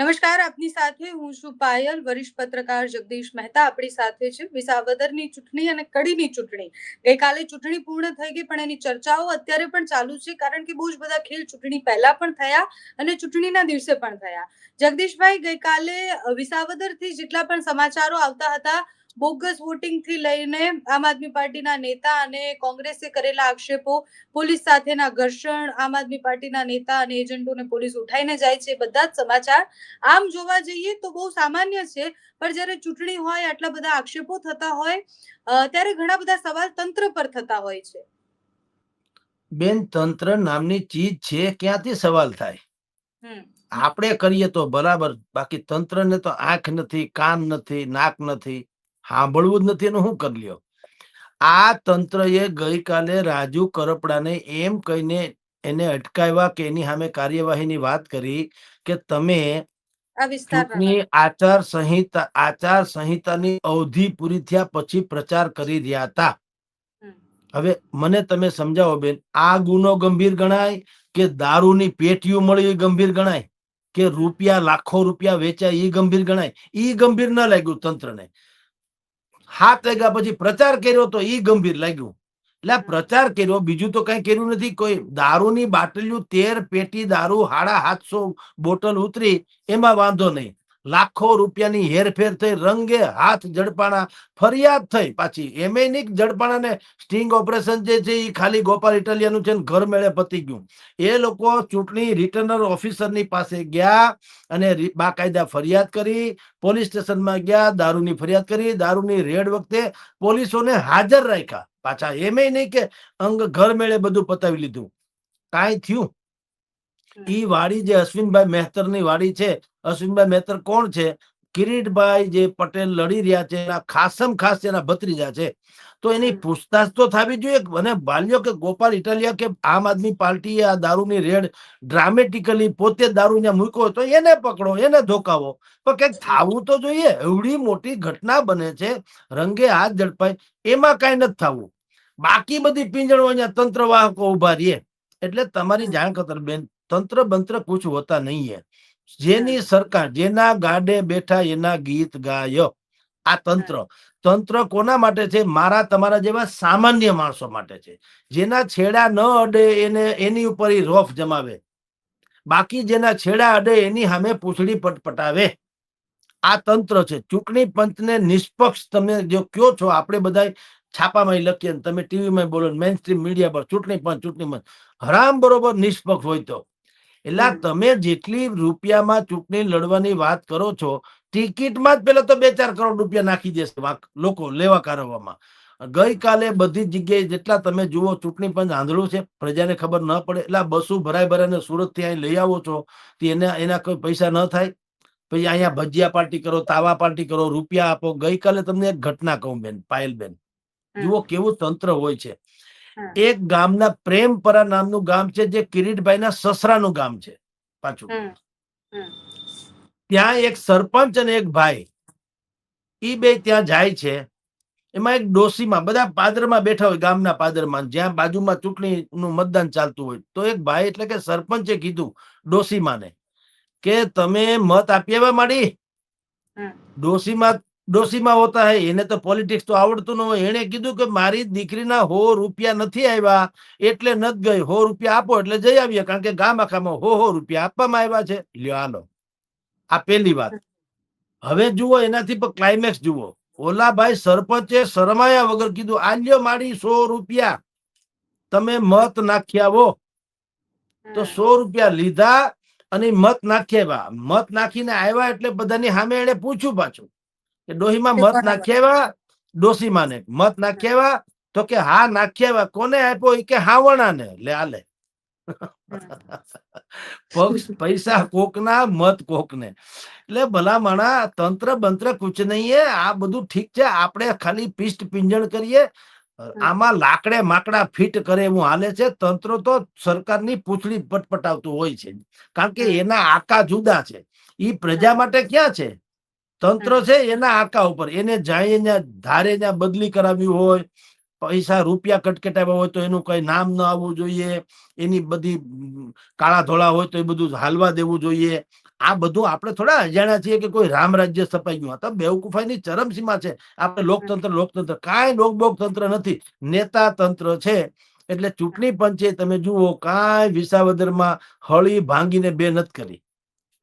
નમસ્કાર, આપની સાથે હું છું પાયલ, વરિષ્ઠ પત્રકાર જગદીશ મહેતા. આપણી સાથે છે વિસાવદરની ચૂંટણી અને કડીની ચૂંટણી. ગઈકાલે ચૂંટણી પૂર્ણ થઈ ગઈ પણ એની ચર્ચાઓ અત્યારે પણ ચાલુ છે કારણ કે બહુ જ બધા ખેલ ચૂંટણી પહેલા પણ થયા અને ચૂંટણીના દિવસે પણ થયા. જગદીશભાઈ, ગઈકાલે વિસાવદરથી જેટલા પણ સમાચારો આવતા હતા બોગસ વોટિંગથી લઈને આમ આદમી પાર્ટીના નેતા અને કોંગ્રેસે કરેલા આક્ષેપો પોલીસ સાથેના ઘર્ષણ આમ આદમી પાર્ટીના નેતા અને એજન્ટોને પોલીસ ઉઠાઈને જાય છે બધા જ સમાચાર આમ જોવા જઈએ તો બહુ સામાન્ય છે પણ જ્યારે ચૂંટણી હોય આટલા બધા આક્ષેપો થતા હોય ત્યારે ઘણા બધા સવાલ તંત્ર પર થતા હોય છે. બેન તંત્ર નામની ચીજ છે ક્યાંથી સવાલ થાય? આપણે કરીએ તો બરાબર બાકી તંત્રને તો આંખ નથી કાન નથી નાક નથી. સાંભળવું જ નથી એનું શું કરી લ્યો. આ તંત્રએ ગઈકાલે રાજુ કરપડાને એમ કહીને એને અટકાવ્યા કે એની સામે કાર્યવાહીની વાત કરી કે તમે ચૂંટણી આચાર સંહિતા આચાર સંહિતાની અવધિ પૂરી થયા પછી પ્રચાર કરી રહ્યા હતા. હવે મને તમે સમજાવો બેન આ ગુનો ગંભીર ગણાય કે દારૂની પેટીઓ મળી ગંભીર ગણાય? કે રૂપિયા લાખો રૂપિયા વેચાય એ ગંભીર ગણાય? ઈ ગંભીર ન લાગ્યું તંત્રને. હાથ વાગ્યા પછી પ્રચાર કર્યો તો એ ગંભીર લાગ્યું. એટલે પ્રચાર કર્યો, બીજું તો કઈ કર્યું નથી. કોઈ દારૂની બાટલીઓ તેર પેટી, દારૂ, હાડા, હાથસો, બોટલ ઉતરી, એમાં વાંધો નહીં. લાખો રૂપિયાની હેરફેર થઈ રંગે હાથ જડપાણા ફરિયાદ થઈ પાછી. એમેનિક જડપાણાને સ્ટિંગ ઓપરેશન જે છે એ ખાલી ગોપાલ ઇટાલિયાનું છે ને ઘર મેળે પતી ગયું. એ લોકો ચૂંટણી રિટર્નર ઓફિસરની પાસે ગયા અને બાકાયદા ફરિયાદ કરી પોલીસ સ્ટેશનમાં ગયા દારૂની ફરિયાદ કરી દારૂની રેડ વખતે પોલીસોને હાજર રાખ્યા. પાછા એમે નહીં કે અંગ ઘર મેળે બધું પતાવી લીધું. કાંઈ થયું? ઈ વાડી જે અશ્વિનભાઈ મહેતરની વાડી છે અશ્વિનભાઈ મેતર કોણ છે? કિરીટભાઈ જે પટેલ લડી રહ્યા છે એના ખાસમ ખાસ એના ભત્રીજા છે. તો એની પૂછતાછ તો થવી જોઈએ અને બાલ્યો કે ગોપાલ ઇટાલિયા કે આમ આદમી પાર્ટીએ આ દારૂની રેડ ડ્રામેટિકલી પોતે દારૂ ત્યાં મૂક્યો તો એને પકડો એને ધોકાવો. પણ કંઈક થવું તો જોઈએ. એવડી મોટી ઘટના બને છે રંગે હાથ ઝડપાય. એમાં કાંઈ નથી થવું. બાકી બધી પિંજણો અહીંયા તંત્ર વાહકો ઊભા રહીએ એટલે તમારી જાણ ખતર બેન તંત્ર બંત્ર કુછ હોતા નહીં હે. જેની સરકાર જેના ગાડે બેઠા એના ગીત ગાય. આ તંત્ર. તંત્ર કોના માટે છે? મારા તમારા જેવા સામાન્ય માણસો માટે છે. જેના છેડા ન અડે એને એની ઉપર ઈ રોફ જમાવે. બાકી જેના છેડા અડે એની સામે પૂંછડી પટપટાવે આ તંત્ર છે. ચૂંટણી પંચને નિષ્પક્ષ તમે જો કયો છો આપણે બધા છાપામાં લખીએ તમે ટીવીમાં બોલો મેઇન સ્ટ્રીમ મીડિયા પર ચૂંટણી પંચ ચૂંટણી પંચ. હરામ બરોબર નિષ્પક્ષ હોય તો. એટલે તમે જેટલી રૂપિયામાં ચૂંટણી લડવાની વાત કરો છો ટિકિટમાં જ પેલા તો બે ચાર કરોડ રૂપિયા નાખી દેશે લોકો લેવા કારવામાં. ગઈકાલે બધી જગ્યાએ જેટલા તમે જુઓ ચૂંટણી પંચ આંધળું છે પ્રજાને ખબર ન પડે. એટલે બસો ભરાય ભરાઈને સુરતથી અહીં લઈ આવો છો તો એના એના કોઈ પૈસા ન થાય? પછી અહીંયા ભજીયા પાર્ટી કરો તાવા પાર્ટી કરો રૂપિયા આપો. ગઈકાલે તમને એક ઘટના કહું બેન પાયલ બેન. જુઓ કેવું તંત્ર હોય છે. એક ગામના પ્રેમપરા નામનું ગામ છે જે કિરીટભાઈના સસરાનું ગામ છે પાછું. ત્યાં એક સરપંચ અને એક ભાઈ ઈ બે ત્યાં જાય છે. એમાં એક ડોસીમાં બધા પાદરમાં બેઠા હોય ગામના પાદરમાં જ્યાં બાજુમાં ચૂંટણીનું મતદાન ચાલતું હોય. તો એક ભાઈ એટલે કે સરપંચે કીધું ડોસીમાને કે તમે મત આપી એવા માંડી. ડોસીમાં ડોસીમાં હોતા હે, એને તો પોલિટિક્સ તો આવડતું ન હોય. એને કીધું કે મારી દીકરીના હો રૂપિયા નથી આવ્યા એટલે નથી ગઈ. હો રૂપિયા આપો એટલે જઈ આવીએ, કારણ કે ગામ આખામાં હો હો રૂપિયા આપવામાં આવ્યા છે. લ્યો આલો આ પેલી વાત. હવે જુઓ, એનાથી પણ ક્લાઇમેક્સ જુઓ. ઓલાભાઈ સરપંચે શરમાયા વગર કીધું, આ લ્યો મારી સો રૂપિયા. તમે મત નાખી આવો તો સો રૂપિયા લીધા અને મત નાખી આવ્યા મત નાખીને આવ્યા એટલે બધાની સામે એને પૂછ્યું પાછું. કે ડોહીમાં મત નાખ્યા ડોસીમાને મત નાખ્યા તો કે હા નાખ્યા કોને આપ્યો કે હાવણાને? લે આલે પક્ષ પૈસા કોકના મત કોકને. એટલે ભલા માણા તંત્ર બંત્ર કુછ નહીં આ બધું ઠીક છે આપણે ખાલી પિષ્ટ પિંજણ કરીએ. આમાં લાકડે માકડા ફિટ કરે એવું હાલે છે તંત્ર તો સરકારની પૂછડી પટપટાવતું હોય છે. કારણ કે એના આકા જુદા છે. એ પ્રજા માટે ક્યાં છે? તંત્ર છે એના આકા ઉપર. એને જાય ધારે બદલી કરાવી હોય પૈસા રૂપિયા કટકટાવ્યા હોય તો એનું કઈ નામ ન આવવું જોઈએ એની બધી કાળા ધોળા હોય તો એ બધું હાલવા દેવું જોઈએ. આ બધું આપણે થોડા અજાણ્યા છીએ કે કોઈ રામ રાજ્ય સ્થપાઈ ગયું. હતા બેવકૂફાઈની ચરમસીમા છે. આપણે લોકતંત્ર લોકતંત્ર. કાંઈ લોકબોકતંત્ર નથી. નેતા તંત્ર છે. એટલે ચૂંટણી પંચે તમે જુઓ કાંઈ વિસાવદરમાં હળી ભાંગીને બે નથી કરી.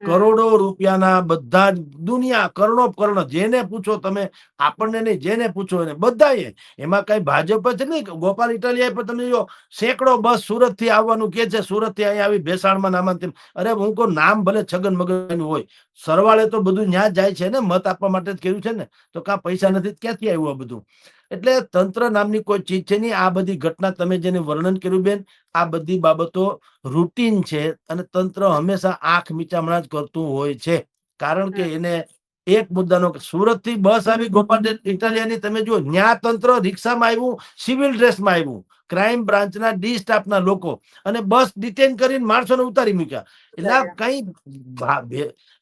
કરોડો રૂપિયાના બધા જ દુનિયા કરોડો કરોડો જેને પૂછો તમે, આપણને નહીં, જેને પૂછો એને, બધાએ. એમાં કઈ ભાજપ જ નહીં, ગોપાલ ઇટાલિયા પર તમે જો, સેંકડો બસ સુરતથી આવવાનું કે છે સુરતથી અહીંયા આવી ભેસાણમાં નામાંતર. અરે, હું કહું, નામ ભલે છગન મગન હોય, સરવાળે તો બધું ન્યા જાય છે ને, મત આપવા માટે જ કર્યું છે ને, તો કાં પૈસા નથી, ક્યાંથી આવ્યું આ બધું? એટલે તંત્ર નામની કોઈ ચીજ છે નહીં. આ બધી ઘટના તમે જેને વર્ણન કર્યું બેન આ બધી બાબતો રૂટીન છે અને તંત્ર હંમેશા આંખ મીચામણા જ કરતું હોય છે. કારણ કે એને એક મુદ્દાનો સુરતથી બસ આવી ગોપાલ ઇટાલિયાની તમે જો ન્યા તંત્ર રિક્ષામાં આવ્યું સિવિલ ડ્રેસમાં આવ્યું ક્રાઇમ બ્રાન્ચના ડી સ્ટાફના લોકો અને બસ ડિટેન કરીને માણસોને ઉતારી મૂક્યા. એટલે કઈ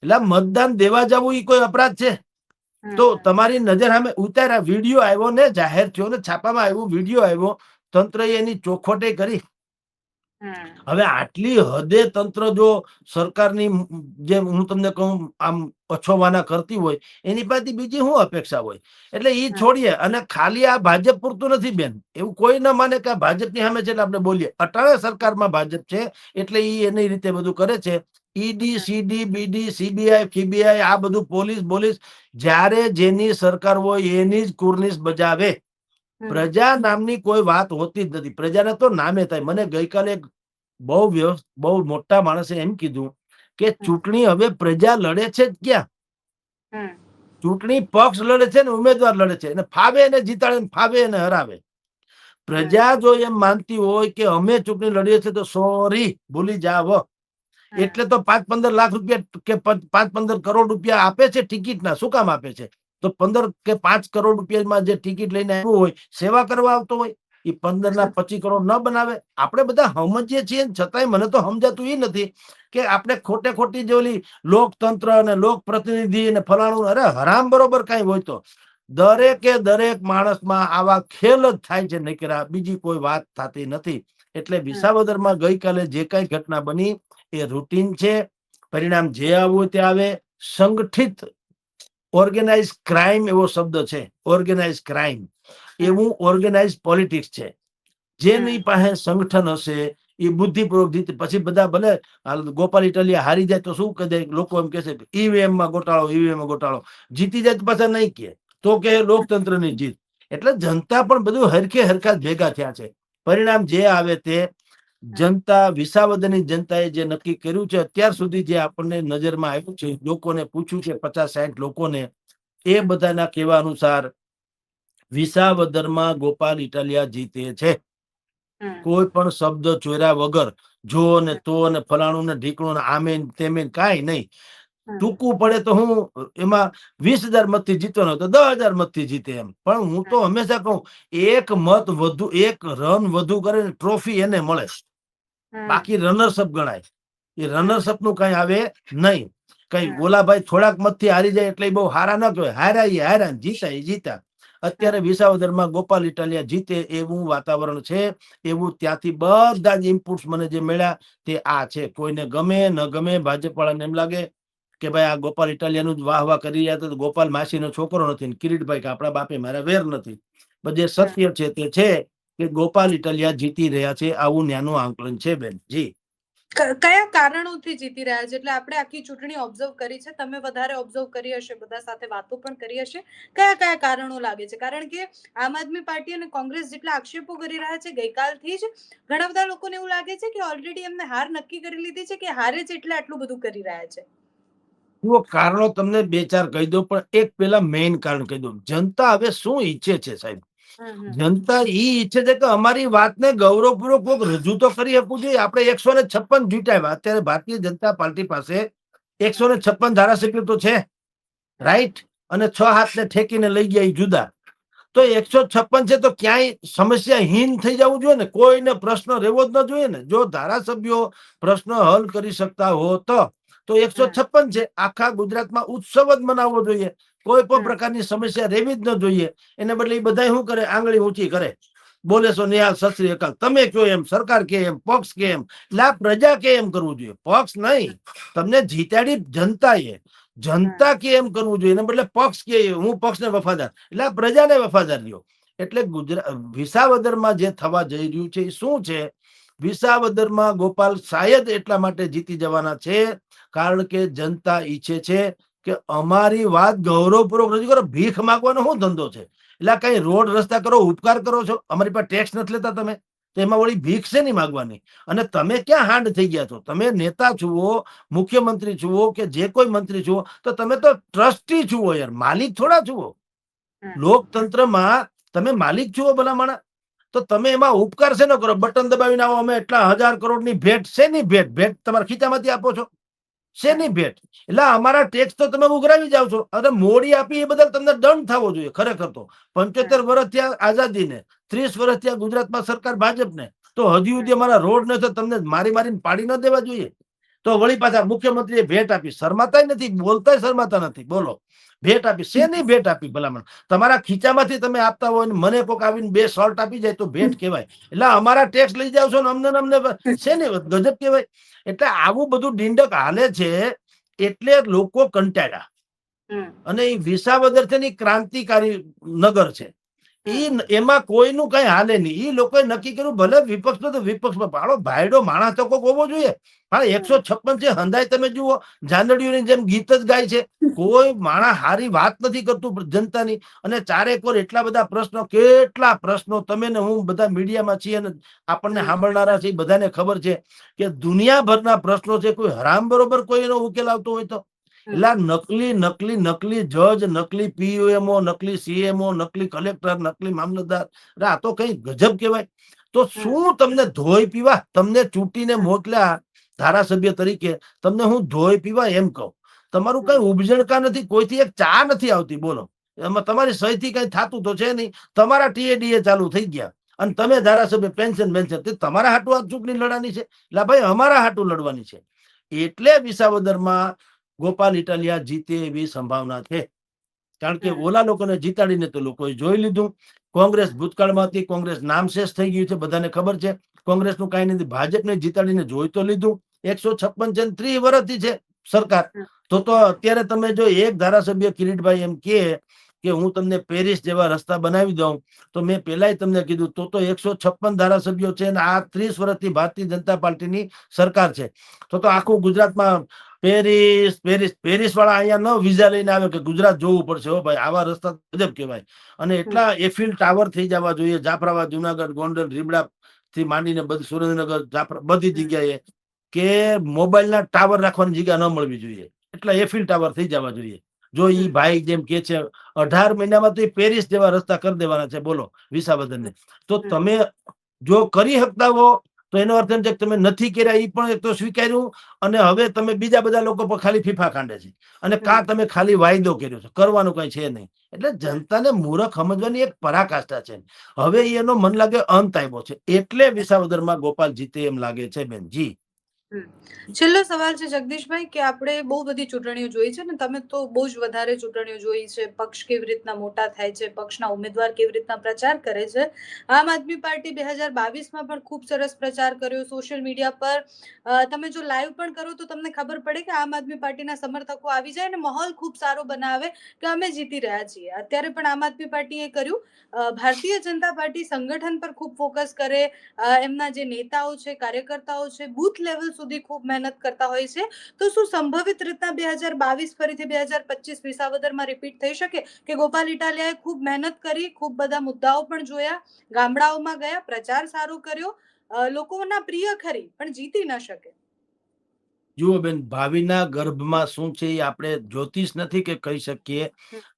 એટલે મતદાન દેવા જવું એ કોઈ અપરાધ છે? તો તમારી નજર સામે ઉતાર્યા વીડિયો આવ્યો ને જાહેર થયો ને છાપામાં આવ્યો વીડિયો આવ્યો તંત્ર એની ચોખવટે કરી. હવે આટલી હદે તંત્ર જો સરકારની જે હું તમને કહું આમ અછોવાના કરતી હોય એની પાસે બીજી શું અપેક્ષા હોય? એટલે એ છોડીએ અને ખાલી આ ભાજપ પૂરતું નથી બેન. એવું કોઈ ના માને કે ભાજપની સામે છે એટલે આપણે બોલીએ. અટાણે સરકારમાં ભાજપ છે એટલે એ એની રીતે બધું કરે છે. ઈડી સીડી બીડી સીબીઆઈ ફીબીઆઈ આ બધું પોલીસ પોલીસ જ્યારે જેની સરકાર હોય એની જ કુર્નિશ બજાવે. પ્રજા નામની કોઈ વાત હોતી જ નથી. પ્રજાને તો નામે થાય. મને ગઈકાલે એક બહુ બહુ મોટા માણસે એમ કીધું કે ચૂંટણી હવે પ્રજા લડે છે જ ક્યાં? ચૂંટણી પક્ષ લડે છે ને ઉમેદવાર લડે છે. ફાવે એને જીતાડે ને ફાવે એને હરાવે. પ્રજા જો એમ માનતી હોય કે અમે ચૂંટણી લડીએ છીએ તો સોરી ભૂલી જાવ એટલે તો પાંચ પંદર લાખ રૂપિયા કે પાંચ પંદર કરોડ રૂપિયા આપે છે ટિકિટના. શું કામ આપે છે? તો પંદર કે પાંચ કરોડ રૂપિયામાં જે ટિકિટ લઈને આવ્યું હોય સેવા કરવા આવતો હોય એ પંદર ના પચીસ કરોડ ન બનાવે. આપણે બધા સમજીએ છીએ છતાંય મને તો સમજાતું એ નથી કે આપણે ખોટે ખોટી જે ઓલી લોકતંત્ર અને લોક પ્રતિનિધિ અને ફલાણું અરે હરામ બરોબર કઈ હોય તો. દરેકે દરેક માણસમાં આવા ખેલ જ થાય છે નકરા. બીજી કોઈ વાત થતી નથી. એટલે વિસાવદરમાં ગઈકાલે જે કઈ ઘટના બની એ રૂટીન છે. પરિણામ જે આવવું તે આવે. સંગઠિત ઓર્ગેનાઇઝ ક્રાઇમ એવો શબ્દ છે. ઓર્ગેનાઇઝ ક્રાઇમ એવું ઓર્ગેનાઇઝ પોલિટિક્સ છે. જેની પાસે સંગઠન હશે એ બુદ્ધિપૂર્વક જીતે પછી બધા ભલે ગોપાલ ઇટાલિયા હારી જાય તો શું કહે? લોકો એમ કહેશે ઈવીએમમાં ગોટાળો ઈવીએમમાં ગોટાળો. જીતી જાય તો પાછા નહીં કે તો કે લોકતંત્રની જીત. એટલે જનતા પણ બધું હરખે હરખા ભેગા થયા છે. પરિણામ જે આવે તે જનતા વિસાવદરની જનતાએ જે નક્કી કર્યું છે અત્યાર સુધી જે આપણને નજરમાં આવ્યું છે લોકોને પૂછ્યું છે પચાસ સાઠ લોકોને એ બધાના કહેવા અનુસાર વિસાવદરમાં ગોપાલ ઇટાલિયા જીતે છે. કોઈ પણ શબ્દ ચોર્યા વગર જો ને તો ને ફલાણું ને ઢીકણું ને આમે તેમે કાંઈ નહીં. ટૂંકું પડે તો હું એમાં વીસ હજાર મતથી જીતવાનો તો દસ હજાર મતથી જીતે એમ. પણ હું તો હંમેશા કહું એક મત વધુ એક રન વધુ કરે ટ્રોફી એને મળે. બાકી રનર્સઅપ ગણાય. એ રનર્સઅપનું કઈ આવે નહીં. કઈ હમ. ઓલાભાઈ થોડાક મતથી હારી જાય એટલે બહુ હારા ન કહેવાય. હાર્યા એ હાર્યા જીતા એ જીતા. અત્યારે વિસાવદરમાં ગોપાલ ઇટાલિયા જીતે એવું વાતાવરણ છે. એવું ત્યાંથી બધા જ ઇનપુટ્સ મને જે મળ્યા તે આ છે. કોઈને ગમે ન ગમે ભાજપ વાળાને એમ લાગે કે ભાઈ આ ગોપાલ ઇટાલિયાનું જ વાહ વાહ કરી રહ્યા હતા તો ગોપાલ માસીનો છોકરો નથી ને કિરીટભાઈ કે આપણા બાપે મારા વેર નથી. જે સત્ય છે તે છે. કે ગોપાલ ઇટલિયા જીતી રહ્યા છે આવું ન્યાનું આંકલન છે બેન? જી. કયા કારણોથી જીતી રહ્યા છે? એટલે આપણે આખી ચૂંટણી ઓબ્ઝર્વ કરી છે. તમે વધારે ઓબ્ઝર્વ કરી હશે બધા સાથે વાતો પણ કરી હશે. કયા કયા કારણો લાગે છે? કારણ કે આમ આદમી પાર્ટી અને કોંગ્રેસ જેટલા આક્ષેપો કરી રહ્યા છે ગઈકાલથી જ ઘણા બધા લોકોને એવું લાગે છે કે ઓલરેડી એમને હાર નક્કી કરી લીધી છે કે હારે જ એટલે આટલું બધું કરી રહ્યા છે. જુઓ કારણો તમને બે ચાર કહી દઉં પણ એક પેલા મેઇન કારણ કહી દઉં. જનતા હવે શું ઈચ્છે છે સાહેબ? જનતા ઈ ઈચ્છે છે કે અમારી વાતને ગૌરવપૂર્વક કોઈક રજૂ તો કરી શકવું જોઈએ. આપણે એકસો ને છપ્પન જીતાવ્યા અત્યારે ભારતીય જનતા પાર્ટી પાસે એકસો ને છપ્પન ધારાસભ્યો તો છે. રાઈટ? અને છ હાથને ઠેકીને લઈ ગયા જુદા. તો એકસો છપ્પન છે તો ક્યાંય સમસ્યાહીન થઈ જવું જોઈએ ને? કોઈને પ્રશ્ન રહેવો જ ન જોઈએ ને? જો ધારાસભ્યો પ્રશ્ન હલ કરી શકતા હો તો. તો એકસો છપ્પન છે. આખા ગુજરાતમાં ઉત્સવ જ મનાવવો જોઈએ. કોઈ પણ પ્રકારની સમસ્યા રહેવી જ ન જોઈએ. એને બદલે એ બધા શું કરે? આંગળી ઊંચી કરે. બોલે છો નિહાલ સત અકાલ. તમે કયો એમ? સરકાર કે એમ? પક્ષ કે એમ? લા પ્રજા કે એમ કરવું જોઈએ? પક્ષ નહીં. તમને જીતાડી જનતાએ જનતા કે એમ કરવું જોઈએ? એના બદલે પક્ષ કે હું પક્ષને વફાદાર. એટલે પ્રજાને વફાદાર રહ્યો. એટલે ગુજરાત વિસાવદરમાં જે થવા જઈ રહ્યું છે એ શું છે? વિસાવદરમાં ગોપાલ શાયદ એટલા માટે જીતી જવાના છે કારણ કે જનતા ઈચ્છે છે કે અમારી વાત ગૌરવપૂર્વક રજૂ કરો ભીખ માગવાનો શું ધંધો છે? એટલે કઈ રોડ રસ્તા કરો ઉપકાર કરો છો? અમારી પાસે ટેક્સ નથી લેતા તમે તો એમાં વળી ભીખ છે નહીં માગવાની? અને તમે ક્યાં હાંડ થઈ ગયા છો? તમે નેતા છુઓ મુખ્યમંત્રી છુઓ કે જે કોઈ મંત્રી છુઓ તો તમે તો ટ્રસ્ટી છુઓ યાર માલિક થોડા છુઓ. લોકતંત્રમાં તમે માલિક છુઓ ભલામણા. તો તમે એમાં ઉપકાર છે ન કરો? બટન દબાવીને આવો અમે એટલા હજાર કરોડની ભેટ શેની ભેટ? ભેટ તમારા ખીચામાંથી આપો છો. શેની ભેટ? એટલે અમારા ટેક્સ તો તમે ઉઘરાવી જાવ છો. અને મોડી આપી એ બદલ તમને દંડ થવો જોઈએ ખરેખર તો. પંચોતેર વર્ષ થયા આઝાદીને ત્રીસ વર્ષ થયા ગુજરાતમાં સરકાર ભાજપને તો હજી સુધી અમારા રોડ ને તો તમને મારી મારીને પાડી ન દેવા જોઈએ. તો વળી પાછા મુખ્યમંત્રીએ ભેટ આપી. શરમાતા નથી બોલતાય શરમાતા નથી. બોલો. ભેટ આપી શેની ભેટ આપી ભલામણ? તમારા ખીચામાંથી તમે આપતા હોય ને મને કોક આવીને બે શર્ટ આપી જાય તો ભેટ કહેવાય. એટલે અમારા ટેક્સ લઈ જાવ છો ને અમને અમને અમને શેની ગજબ કહેવાય? એટલે આવું બધું ડીંડક હાલે છે એટલે લોકો કંટાળ્યા. અને એ વિસાવદર છે ને ક્રાંતિકારી નગર છે. ઈ એમાં કોઈનું કઈ હાલે નહીં. ઈ લોકોએ નક્કી કર્યું, ભલે વિપક્ષ તો વિપક્ષમાં પાડો ભાઈડો માણસ તો કોક હોવો જોઈએ. હા એકસો છપ્પન છે, હંધાય તમે જુઓ. જાનડીઓની જેમ ગીત જ ગાય છે. કોઈ માણા હારી વાત નથી કરતું જનતાની. અને ચારેક ઓર એટલા બધા પ્રશ્નો, કેટલા પ્રશ્નો તમે ને હું બધા મીડિયામાં છીએ અને આપણને સાંભળનારા છે બધાને ખબર છે કે દુનિયાભરના પ્રશ્નો છે, કોઈ હરામ બરોબર કોઈ એનો ઉકેલ આવતો હોય તો. એટલે નકલી નકલી નકલી જજ નકલી પીએમઓ નકલી સીએમઓ નકલી કલેક્ટર નકલી મામલતદાર આ તો કઈ ગજબ કહેવાય. તો શું તમને ધોઈ પીવા? તમને ચૂંટીને મોકલ્યા ધારાસભ્ય તરીકે તમને હું ધોઈ પીવા એમ કહું. તમારું કઈ ઉપજણકા નથી કોઈથી એક ચા નથી આવતી બોલો. એમાં તમારી સહીથી કઈ થતું તો છે નહીં. તમારા ટીએડીએ ચાલુ થઈ ગયા. અને તમે ધારાસભ્ય પેન્શન પેન્શન તે તમારા હાટું આ ચૂંટણી લડવાની છે? એટલે ભાઈ અમારા હાટું લડવાની છે. એટલે વિસાવદરમાં ગોપાલ ઇટાલિયા જીતે એવી સંભાવના છે. કારણ કે ઓલા લોકોને જીતાડીને તો લોકોએ જોઈ લીધું. કોંગ્રેસ ભૂતકાળમાં હતી કોંગ્રેસ નામશેષ થઈ ગયું છે બધાને ખબર છે. કોંગ્રેસનું કાંઈ નથી ભાજપને જીતાડીને જોઈ તો લીધું. એકસો છપ્પન છે ત્રીસ વર્ષથી છે સરકાર. તો તો અત્યારે તમે જો એક ધારાસભ્ય કિરીટભાઈ એમ કે કે હું તમને પેરિસ જેવા રસ્તા બનાવી દઉં તો મેં પહેલાય તમને કીધું તો તો એકસો છપ્પન ધારાસભ્યો છે અને આ ત્રીસ વર્ષથી ભારતીય જનતા પાર્ટીની સરકાર છે. તો તો આખું ગુજરાતમાં પેરિસ પેરિસ પેરિસ વાળા અહીંયા ન વિઝા લઈને આવે કે ગુજરાત જોવું પડશે. હો ભાઈ આવા રસ્તા ગજબ કહેવાય. અને એટલા એફિલ ટાવર થઈ જવા જોઈએ જાફરાબાદ જુનાગઢ ગોંડલ રીબડા થી માંડીને બધી સુરેન્દ્રનગર જાફરા બધી જગ્યાએ કે મોબાઈલના ટાવર રાખવાની જગ્યા ન મળવી જોઈએ. એટલા એફિલ ટાવર થઈ જવા જોઈએ. જો ઈ ભાઈ જેમ કે છે અઢાર મહિનામાં તો એ પેરિસ જેવા રસ્તા કરી દેવાના છે. બોલો વિસાવદરને તો તમે જો કરી શકતા હો તો એનો અર્થ એમ છે કે તમે નથી કર્યા એ પણ એક તો સ્વીકાર્યું અને હવે તમે બીજા બધા લોકો પર ખાલી ફીફા કાંડે છે. અને કા તમે ખાલી વાયદો કર્યો છે? કરવાનું કઈ છે નહીં. એટલે જનતાને મૂરખ સમજવાની એક પરાકાષ્ઠા છે. હવે એનો મન લાગે અંત આવ્યો છે. એટલે વિસાવદરમાં ગોપાલ જીતે એમ લાગે છે બેન જી છેલ્લો સવાલ છે જગદીશભાઈ, કે આપણે બહુ બધી ચૂંટણીઓ જોઈ છે ને, તમે તો બહુ જ વધારે ચૂંટણીઓ જોઈ છે, પક્ષ કેવી રીતના મોટા થાય છે, પક્ષના ઉમેદવાર કેવી રીતના પ્રચાર કરે છે. આમ આદમી પાર્ટી બે હજાર બાવીસમાં પણ ખૂબ સરસ પ્રચાર કર્યો, સોશિયલ મીડિયા પર. તમે જો લાઈવ પણ કરો તો તમને ખબર પડે કે આમ આદમી પાર્ટીના સમર્થકો આવી જાય ને, માહોલ ખૂબ સારો બનાવે કે અમે જીતી રહ્યા છીએ. અત્યારે પણ આમ આદમી પાર્ટીએ કર્યું. ભારતીય જનતા પાર્ટી સંગઠન પર ખૂબ ફોકસ કરે. એમના જે નેતાઓ છે, કાર્યકર્તાઓ છે, બૂથ લેવલ સુધી ખૂબ મહેનત કરતા હોય છે. તો શું સંભવિત રીતના બે હજાર બાવીસ ફરીથી બે હજાર પચીસ વિસાવદરમાં રિપીટ થઈ શકે? કે ગોપાલ ઇટાલિયાએ ખૂબ મહેનત કરી, ખૂબ બધા મુદ્દાઓ પણ જોયા, ગામડાઓમાં ગયા, પ્રચાર સારો કર્યો લોકોના પ્રિય ખરી, પણ જીતી ન શકે? જુઓ બેન ભાવિના ગર્ભમાં શું છે એ આપણે જ્યોતિષ નથી કે કહી શકીએ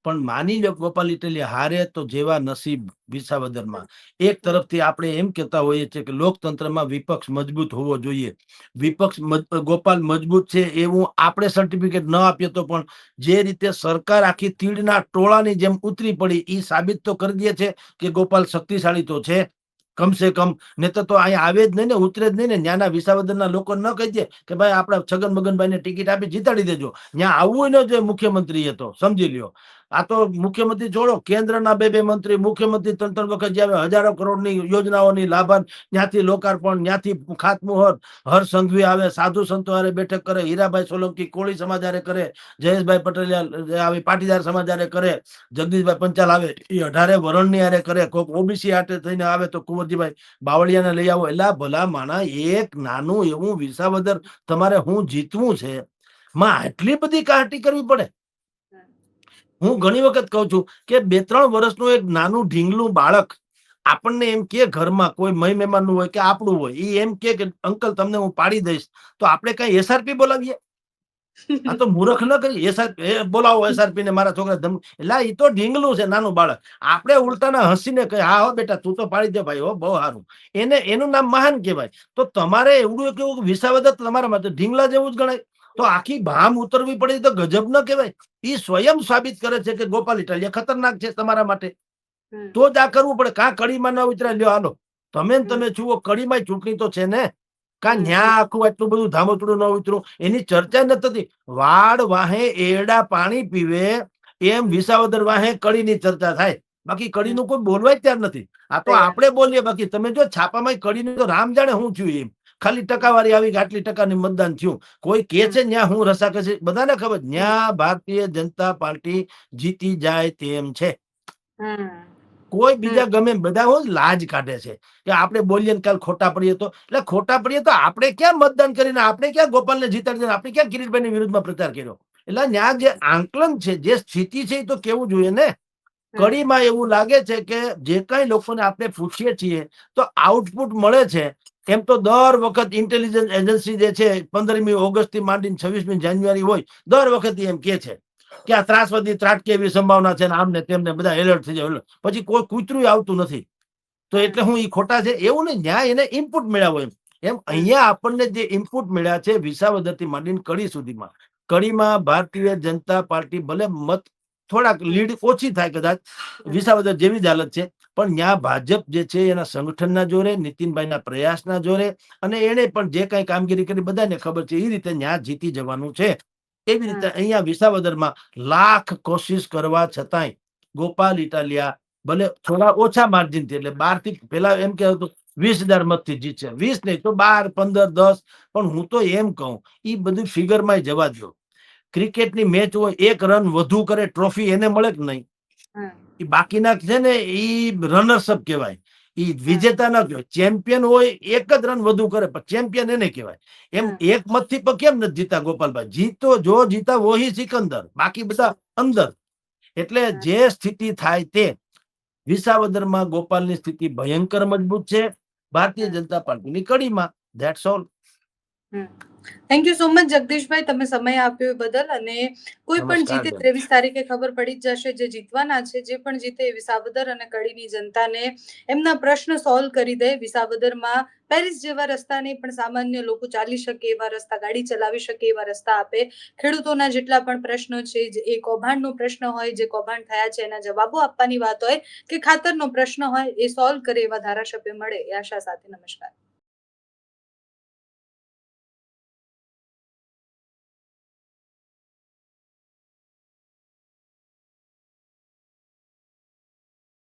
પણ માની લો ગોપાલ ઇટલી હારે તો જેવા નસીબ વિસાવદરમાં. એક તરફથી આપણે એમ કહેતા હોઈએ છીએ કે લોકતંત્રમાં વિપક્ષ મજબૂત હોવો જોઈએ. વિપક્ષ ગોપાલ મજબૂત છે એવું આપણે સર્ટિફિકેટ ન આપીએ તો પણ જે રીતે સરકાર આખી તીડના ટોળાની જેમ ઉતરી પડી એ સાબિત તો કરી દે છે કે ગોપાલ શક્તિશાળી તો છે. કમસે કમ. ને તો અહીંયા આવે જ નહીં ને, ઉતરે જ નહીં ને. ન્યાના વિસાવદરના લોકો ન કહી દે કે ભાઈ આપણા છગન મગનભાઈને ટિકિટ આપી જીતાડી દેજો. ત્યાં આવવું ન જોઈએ મુખ્યમંત્રી તો, સમજી લ્યો. આ તો મુખ્યમંત્રી જોડો, કેન્દ્રના બે બે મંત્રી, મુખ્યમંત્રી ત્રણ ત્રણ વખત જે આવે હજારો કરોડની યોજનાઓની લાભાન ત્યાંથી લોકાર્પણ ત્યાંથી ખાતમુહૂર્ત, હર સંઘવી આવે, સાધુ સંતો હારે બેઠક કરે, હીરાભાઈ સોલંકી કોળી સમાજ હારે કરે, જયેશભાઈ પટેલિયા આવે પાટીદાર સમાજ હારે કરે, જગદીશભાઈ પંચાલ આવે, એ અઢારે વરણની હારે કરે કોઈક ઓબીસી હાટે થઈને આવે તો કુંવરજીભાઈ બાવળિયાને લઈ આવો. એટલે ભલા માના એક નાનું એવું વિસાવદર તમારે હું જીતવું છે? માં આટલી બધી કાર્ટી કરવી પડે? હું ઘણી વખત કહું છું કે બે ત્રણ વર્ષનું એક નાનું ઢીંગલું બાળક આપણને એમ કે ઘરમાં કોઈ મય મહેમાનનું હોય કે આપણું હોય એ એમ કે અંકલ, તમને હું પાડી દઈશ. તો આપણે કઈ એસઆરપી બોલાવીએ? આ તો મૂર્ખ ન કરી એસઆરપી બોલાવો એસઆરપી ને, મારા છોકરા ધમ એટલે એ તો ઢીંગલું છે, નાનું બાળક. આપણે ઉલટાના હસીને કહે હા, હો, બેટા, તું તો પાડી દે ભાઈ, હો, બહુ સારું. એને, એનું નામ મહાન કહેવાય. તો તમારે એવું કેવું વિસાવદત તમારા માટે, ઢીંગલા જેવું જ ગણાય. તો આખી ભામ ઉતરવી પડે તો ગજબ ન કહેવાય. એ સ્વયં સાબિત કરે છે કે ગોપાલ ઇટાલિયા ખતરનાક છે તમારા માટે. તો જ આ કરવું પડે. કાં કડીમાં ન ઉતરે લ્યો હાલો. તમે તમે જુઓ કડીમાં ચૂંટણી તો છે ને. કા ન્યા આખું એટલું બધું ધામોતડું ન ઉતરું? એની ચર્ચા ન થતી. વાડ વાહે એરડા પાણી પીવે એમ વિસાવદર વાહે કડીની ચર્ચા થાય. બાકી કડીનું કોઈ બોલવાય જ તૈયાર નથી. આ તો. આપણે બોલીએ. બાકી તમે જો છાપામાં કડીનું તો રામ જાણે હું છું એમ. ખાલી ટકાવારી આવી કે આટલી ટકાની મતદાન થયું. કોઈ કે છે ન્યા હું રસા કે છે? બધાને ખબર. ન્યા ભારતીય જનતા પાર્ટી જીતી જાય તેમ છે. કોઈ બીજા ગમે બધા હું લાજ કાઢે છે. કે આપણે બોલીએ ને કાલ ખોટા પડીએ તો? એટલે ખોટા પડીએ તો આપણે ક્યાં મતદાન કરીને આપણે ક્યાં ગોપાલને જીતાડી? આપણે ક્યાં કિરીટભાઈની વિરુદ્ધમાં પ્રચાર કર્યો? એટલે ન્યા જે આંકલન છે જે સ્થિતિ છે એ તો કેવું જોઈએ ને? કડીમાં એવું લાગે છે કે જે કઈ લોકોને આપણે પૂછીએ છીએ તો આઉટપુટ મળે છે. એમ તો દર વખત ઇન્ટેલિજન્સ એજન્સી જે છે, પંદરમી ઓગસ્ટથી માંડીને છવ્વીસમી જાન્યુઆરી હોય, દર વખત એમ કે છે કે આ ત્રાસવાદી ત્રાટકે એવી સંભાવના છે આમને તેમને બધા એલર્ટ થઈ જાય. પછી કોઈ કૂતરું આવતું નથી. તો એટલે હું એ ખોટા છે, એવું નહીં, ન્યાય એને ઇનપુટ મળ્યા હોય એમ અહીંયા આપણને જે ઇનપુટ મળ્યા છે વિસાવદરથી માંડીને કડી સુધીમાં. કડીમાં ભારતીય જનતા પાર્ટી ભલે મત થોડાક લીડ ઓછી થાય કદાચ, વિસાવદર જેવી જ હાલત છે પણ ત્યાં ભાજપ જે છે એના સંગઠનના જોરે નીતિનભાઈના પ્રયાસના જોરે અને એને પણ જે કઈ કામગીરી કરી બધાને ખબર છે એ રીતે ત્યાં જીતી જવાનું છે એવી રીતે. અહીંયા વિસાવદરમાં લાખ કોશિશ કરવા છતાંય ગોપાલ ઇટાલિયા ભલે થોડા ઓછા માર્જિનથી એટલે બારથી પેલા એમ કહેવાતું વીસ હજાર મતથી જીતશે વીસ નહીં તો બાર પંદર દસ પણ હું તો એમ કહું એ બધું ફિગરમાં જવા દો ક્રિકેટની મેચ હોય એક રન વધુ કરે ટ્રોફી એને મળે કે નહીં. એ બાકીના છે ને એ રનર્સઅપ કહેવાય. એ વિજેતા ના કહેવાય. ચેમ્પિયન હોય એક જ રન વધુ કરે પણ ચેમ્પિયન એને કહેવાય. એમ. એક મતથી પણ કેમ નથી જીતા ગોપાલભાઈ? જીતો જો જીતા વોહી સિકંદર. બાકી બધા અંદર. એટલે જે સ્થિતિ થાય તે. વિસાવદરમાં ગોપાલની સ્થિતિ ભયંકર મજબૂત છે. ભારતીય. જનતા પાર્ટીની કડીમાં. That's all thank you so much જગદીશભાઈ તમે સમય આપ્યો એ બદલ અને કોઈ પણ જીતે ત્રેવીસ તારીખે ખબર પડી જ જશે જે જીતવાના છે જે પણ જીતે એ વિસાવદર અને કડીની જનતાને એમના પ્રશ્ન સોલ્વ કરી દે. વિસાવદરમાં પેરિસ જેવા રસ્તા નહીં પણ સામાન્ય લોકો ચાલી શકે એવા રસ્તા ગાડી ચલાવી શકે એવા રસ્તા આપે. ખેડૂતોના જેટલા પણ પ્રશ્નો છે જે એ કૌભાંડનો પ્રશ્ન હોય જે કૌભાંડ થયા છે એના જવાબો આપવાની વાત હોય કે ખાતરનો પ્રશ્ન હોય એ સોલ્વ કરે એવા ધારાસભ્ય મળે એ આશા સાથે. નમસ્કાર.